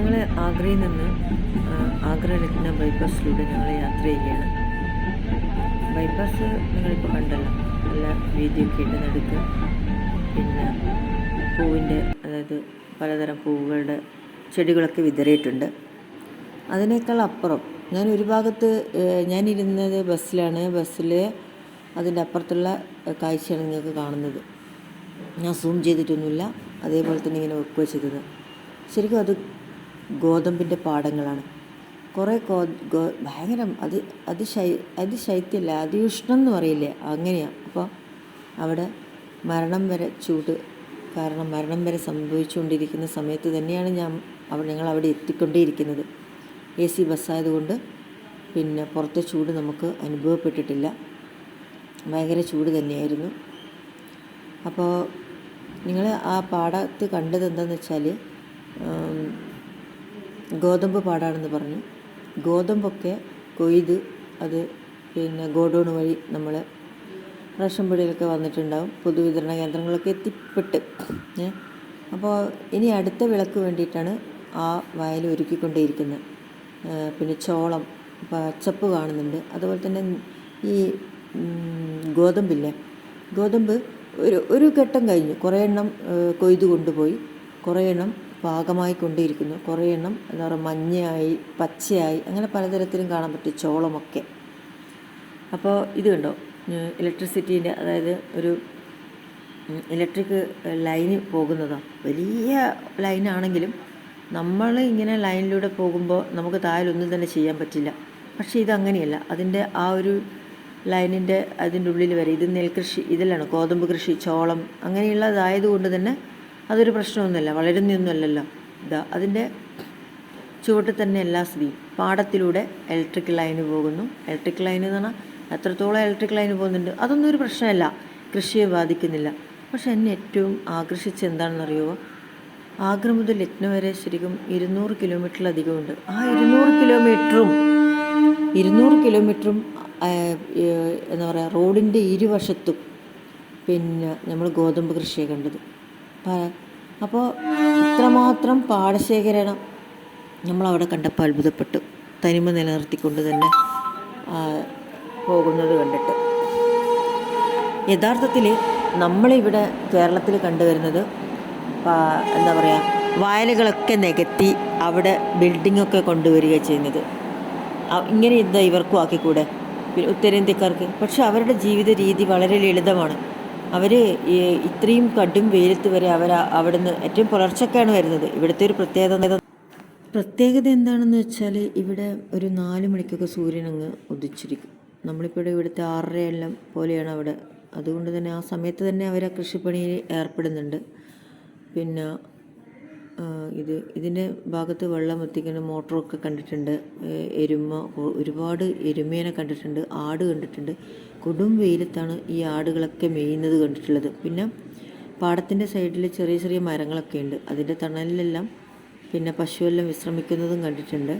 ഞങ്ങൾ ആഗ്രയിൽ നിന്ന് ആഗ്ര രത്ന ബൈപ്പാസിലൂടെ ഞങ്ങൾ യാത്ര ചെയ്യുകയാണ്. ബൈപ്പാസ് നിങ്ങളിപ്പോൾ കണ്ടല്ലോ നല്ല വീതിയൊക്കെ ഇട്ട് നടുക്ക് പിന്നെ പൂവിന്റെ അതായത് പലതരം പൂവുകളുടെ ചെടികളൊക്കെ വിതറിയിട്ടുണ്ട്. അതിനേക്കാൾ അപ്പുറം ഞാൻ ഒരു ഭാഗത്ത് ഞാനിരുന്നത് ബസ്സിലാണ്. ബസ്സിൽ അതിന്റെ അപ്പുറത്തുള്ള കാഴ്ചയാണ് നിങ്ങൾക്ക് കാണുന്നത്. ഞാൻ സൂം ചെയ്തിട്ടൊന്നുമില്ല അതേപോലെ തന്നെ ഇങ്ങനെ വെക്കുക ചെയ്തത്. ശരിക്കും അത് ഗോതമ്പിന്റെ പാടങ്ങളാണ് കുറേ ഗോ ഗോ ഭയങ്കരം അത് അത് ശൈ അത് ശൈത്യമല്ല അതിഉഷ്ണം എന്ന് പറയില്ലേ അങ്ങനെയാണ് അപ്പോൾ അവിടെ മരണം വരെ ചൂട് കാരണം മരണം വരെ സംഭവിച്ചുകൊണ്ടിരിക്കുന്ന സമയത്ത് തന്നെയാണ് ഞാൻ അവിടെ ഞങ്ങൾ അവിടെ എത്തിക്കൊണ്ടേയിരിക്കുന്നത്. എ സി ബസ്സായതുകൊണ്ട് പിന്നെ പുറത്തെ ചൂട് നമുക്ക് അനുഭവപ്പെട്ടിട്ടില്ല. ഭയങ്കര ചൂട് തന്നെയായിരുന്നു. അപ്പോൾ നിങ്ങൾ ആ പാടത്ത് കണ്ടത് എന്താണെന്ന് വെച്ചാൽ ഗോതമ്പ് പാടാണെന്ന് പറഞ്ഞു. ഗോതമ്പൊക്കെ കൊയ്ത് അത് പിന്നെ ഗോഡൗൺ വഴി നമ്മൾ റേഷൻ പീടികയിലൊക്കെ വന്നിട്ടുണ്ടാവും. പൊതുവിതരണ കേന്ദ്രങ്ങളൊക്കെ എത്തിപ്പെട്ട്. അപ്പോൾ ഇനി അടുത്ത വിളക്ക് വേണ്ടിയിട്ടാണ് ആ വയൽ ഒരുക്കിക്കൊണ്ടേയിരിക്കുന്നത് പിന്നെ ചോളം പച്ചപ്പ് കാണുന്നുണ്ട്. അതുപോലെ തന്നെ ഈ ഗോതമ്പില്ലേ? ഗോതമ്പ് ഒരു ഒരു ഘട്ടം കഴിഞ്ഞു. കുറേ എണ്ണം കൊയ്ത് കൊണ്ടുപോയി. കുറേ എണ്ണം പാകമായി കൊണ്ടിരിക്കുന്നു കുറേ എണ്ണം എന്താ പറയുക മഞ്ഞയായി പച്ചയായി അങ്ങനെ പലതരത്തിലും കാണാൻ പറ്റും ചോളമൊക്കെ. അപ്പോൾ ഇത് കണ്ടോ? ഇലക്ട്രിസിറ്റീന്റെ അതായത് ഒരു ഇലക്ട്രിക് ലൈന് പോകുന്നതാണ് വലിയ ലൈനാണെങ്കിലും നമ്മൾ ഇങ്ങനെ ലൈനിലൂടെ പോകുമ്പോൾ നമുക്ക് താഴെയൊന്നും തന്നെ ചെയ്യാൻ പറ്റില്ല. പക്ഷേ ഇതങ്ങനെയല്ല അതിന്റെ ആ ഒരു ലൈനിന്റെ അതിന്റെ ഉള്ളിൽ വരെ ഇത് നെൽകൃഷി ഇതിലാണ് ഗോതമ്പ് കൃഷി ചോളം അങ്ങനെയുള്ളതായതുകൊണ്ട് തന്നെ അതൊരു പ്രശ്നമൊന്നുമല്ല വളരുന്നൊന്നുമല്ലല്ലോ ഇതാ അതിന്റെ ചുവട്ടിൽ തന്നെ എല്ലാ സ്ഥിതിയും പാടത്തിലൂടെ ഇലക്ട്രിക് ലൈന് പോകുന്നു. ഇലക്ട്രിക് ലൈൻ എന്ന് പറഞ്ഞാൽ എത്രത്തോളം ഇലക്ട്രിക് ലൈന് പോകുന്നുണ്ട് അതൊന്നും ഒരു പ്രശ്നമല്ല. കൃഷിയെ ബാധിക്കുന്നില്ല. പക്ഷെ എന്നെ ഏറ്റവും ആകർഷിച്ച് എന്താണെന്നറിയുമോ? ആഗ്ര മുതൽ ലക്നൗ വരെ ശരിക്കും ഇരുന്നൂറ് കിലോമീറ്ററിലധികമുണ്ട് ആ ഇരുന്നൂറ് കിലോമീറ്ററും ഇരുന്നൂറ് കിലോമീറ്ററും എന്താ പറയുക റോഡിന്റെ ഇരുവശത്തും പിന്നെ നമ്മൾ ഗോതമ്പ് കൃഷിയെ കണ്ടത്. അപ്പോൾ ഇത്രമാത്രം പാടശേഖരണം നമ്മളവിടെ കണ്ടപ്പോൾ അത്ഭുതപ്പെട്ടു. തനിമ നിലനിർത്തിക്കൊണ്ട് തന്നെ പോകുന്നത് കണ്ടിട്ട്. യഥാർത്ഥത്തിൽ നമ്മളിവിടെ കേരളത്തിൽ കണ്ടുവരുന്നത് എന്താ പറയുക വയലുകളൊക്കെ നികത്തി അവിടെ ബിൽഡിങ്ങൊക്കെ കൊണ്ടുവരിക ചെയ്യുന്നത്. ഇങ്ങനെ എന്താ ഇവർക്കും ആക്കിക്കൂടെ? ഉത്തരേന്ത്യക്കാർക്ക്. പക്ഷെ അവരുടെ ജീവിത രീതി വളരെ ലളിതമാണ്. അവർ ഇത്രയും കടും വെയിലത്ത് വരെ അവർ അവിടുന്ന് ഏറ്റവും പുലർച്ചക്കാണ് വരുന്നത്. ഇവിടുത്തെ ഒരു പ്രത്യേകത പ്രത്യേകത എന്താണെന്ന് വെച്ചാൽ ഇവിടെ ഒരു നാല് മണിക്കൊക്കെ സൂര്യൻ അങ്ങ് ഉദിച്ചിരിക്കും. നമ്മളിപ്പോൾ ഇവിടുത്തെ ആറര എല്ലാം പോലെയാണ് അവിടെ. അതുകൊണ്ട് തന്നെ ആ സമയത്ത് തന്നെ അവർ ആ കൃഷിപ്പണിയിൽ ഏർപ്പെടുന്നുണ്ട്. പിന്നെ ഇത് ഇതിന്റെ ഭാഗത്ത് വെള്ളം എത്തിക്കുന്ന മോട്ടറൊക്കെ കണ്ടിട്ടുണ്ട്. എരുമ ഒരുപാട് എരുമേനെ കണ്ടിട്ടുണ്ട് ആട് കണ്ടിട്ടുണ്ട്. കൊടും വെയിലത്താണ് ഈ ആടുകളൊക്കെ മേയുന്നത് കണ്ടിട്ടുള്ളത്. പിന്നെ പാടത്തിന്റെ സൈഡിൽ ചെറിയ ചെറിയ മരങ്ങളൊക്കെ ഉണ്ട്. അതിന്റെ തണലിലെല്ലാം പിന്നെ പശുവെല്ലാം വിശ്രമിക്കുന്നതും കണ്ടിട്ടുണ്ട്.